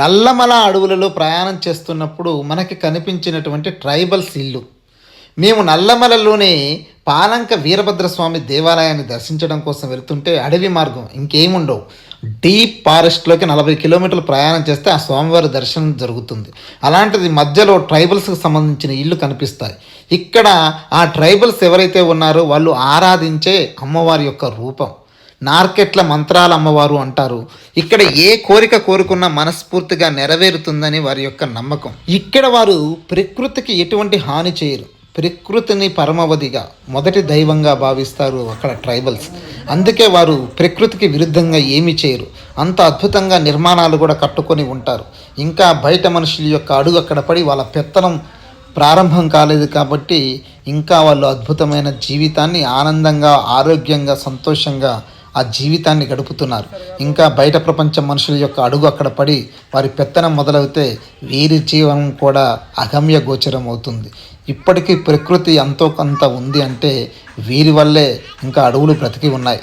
నల్లమల అడవులలో ప్రయాణం చేస్తున్నప్పుడు మనకి కనిపించినటువంటి ట్రైబల్స్ ఇల్లు మేము నల్లమలలోనే పాలంక వీరభద్రస్వామి దేవాలయాన్ని దర్శించడం కోసం వెళ్తుంటే అడవి మార్గం ఇంకేముండవు. డీప్ ఫారెస్ట్లోకి నలభై కిలోమీటర్లు ప్రయాణం చేస్తే ఆ స్వామివారి దర్శనం జరుగుతుంది. అలాంటిది మధ్యలో ట్రైబల్స్కి సంబంధించిన ఇల్లు కనిపిస్తాయి. ఇక్కడ ఆ ట్రైబల్స్ ఎవరైతే ఉన్నారో వాళ్ళు ఆరాధించే అమ్మవారి యొక్క రూపం. నార్కెట్ల మంత్రాల అమ్మవారు అంటారు. ఇక్కడ ఏ కోరిక కోరుకున్నా మనస్ఫూర్తిగా నెరవేరుతుందని వారి యొక్క నమ్మకం. ఇక్కడ వారు ప్రకృతికి ఎటువంటి హాని చేయరు. ప్రకృతిని పరమవధిగా మొదటి దైవంగా భావిస్తారు అక్కడ ట్రైబల్స్. అందుకే వారు ప్రకృతికి విరుద్ధంగా ఏమి చేయరు. అంత అద్భుతంగా నిర్మాణాలు కూడా కట్టుకొని ఉంటారు. ఇంకా బయట మనుషుల యొక్క అడుగు అక్కడ పడి వాళ్ళ పెత్తనం ప్రారంభం కాలేదు కాబట్టి ఇంకా వాళ్ళు అద్భుతమైన జీవితాన్ని ఆనందంగా ఆరోగ్యంగా సంతోషంగా ఆ జీవితాన్ని గడుపుతున్నారు. ఇంకా బయట ప్రపంచ మనుషుల యొక్క అడుగు అక్కడ పడి వారి పెత్తనం మొదలవుతే వీరి జీవనం కూడా అగమ్య గోచరం అవుతుంది. ఇప్పటికీ ప్రకృతి ఎంతో కొంత ఉంది అంటే వీరి వల్లే ఇంకా అడవులు బ్రతికి ఉన్నాయి.